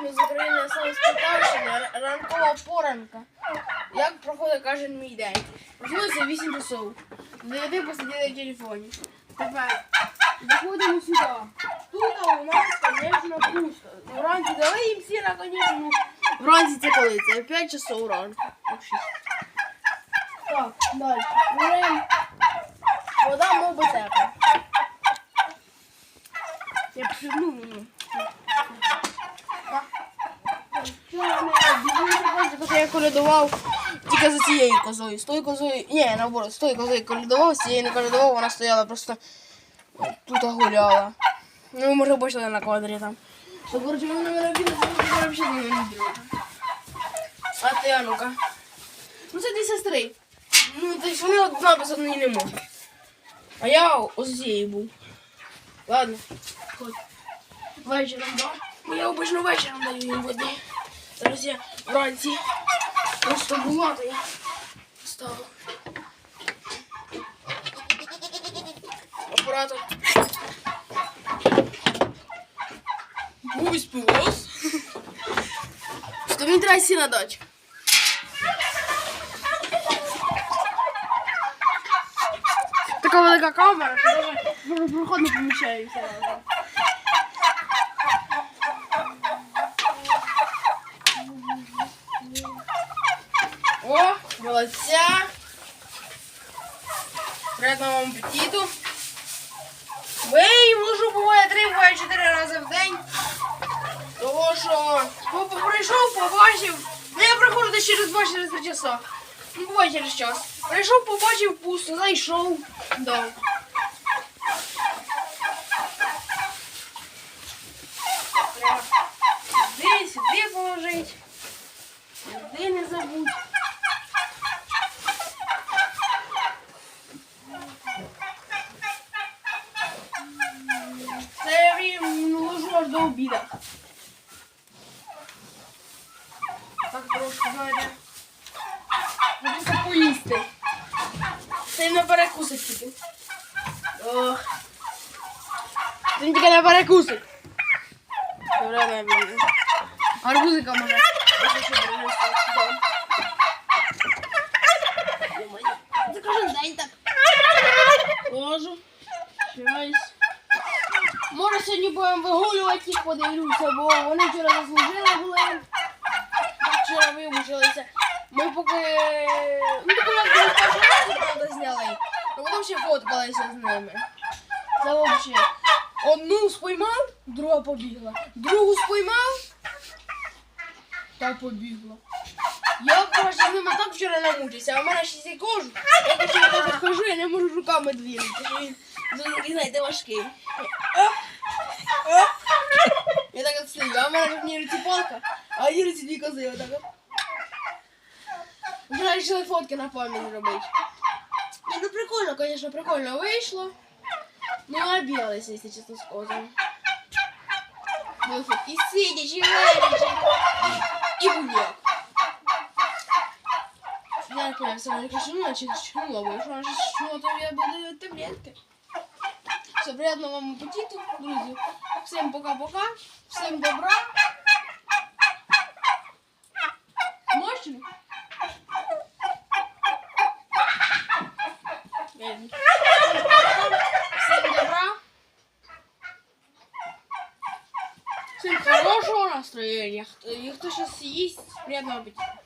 вами з України саме Полтавщини, ранкова поранка. Як проходить кожен мій день? Проснулися 8 часов. До 9 посиділи в телефоні. Тепер заходимо сюди. Тут у нас, звісно, пусто. Вранці дали їм сіра, звісно. ну, Вранці це коли? Це 5 часов ранку. Ну. Так, далі. Вода мов би тепла. Я пшивну, ну. Вчора ми бігли, я колядував тільки за цією козою. З тою козою, ні, наоборот, з тою козою колядував, з цією не колядував, вона стояла просто тут гуляла. Ну, ви може бачили на кадрі там. То, коротше, вона мене бігла, вона взагалі не любила. А ти, а ну-ка. Ну, це дві сестри. Ну, то есть вони одна без одної не можуть. А я ось цією був. Ладно, ходь. Вечором, да? Ну, я обично вечором даю їм води. Зараз я вранці просто була, то я ставив. Апаратом. Гусь пивос. Що мені треба сі на дачу. Така велика камера, що навіть проход не поміщається. Молодця. Приятного вам аппетиту. Вий, ложу буває три, буває чотири рази в день. Того що прийшов, побачив. Ну я приходжу десь через два через три часа. Ну, буває через час. Прийшов, побачив пусто, зайшов. Да. Сюди положить. Сюди не забудь. są widać. Tak proszę, Będę populisty. Ten na parę kusek tutaj. Може сьогодні будемо вигулювати їх, подивлюся, бо вони вчора заслужили були. Вчора вимучилися. Ми поки. Ну поки нас було перший правда, зняли. А потім ще фоткалися з ними. Це взагалі. Одну споймав, друга побігла. Другу споймав, та побігла. Я коротше, з ними так вчора намучився, а в мене ще цей кожух. Я коротше, я так хожу, я не можу руками двігати. Він ну, знаєте, важкий. Я так от стою, а в мене в одній руці палка, а в одній руці дві кози. Отак от. Вже вирішили фотки на пам'ять зробити. Ні, ну прикольно, звісно, прикольно вийшло. Ну, обігалися, якщо чесно, з козами. Ну, і сидячи, і лежачи, і будь-як. Я не понял, все, я кашлянула, чи чхнула, бо якщо вона щось чхнула, то я буду таблетки. Все, приятного вам аппетиту, друзі. Всім пока-пока, всім добра. Мощно? Всім добра. Всем хорошего настроения. И кто сейчас есть, приятного аппетита.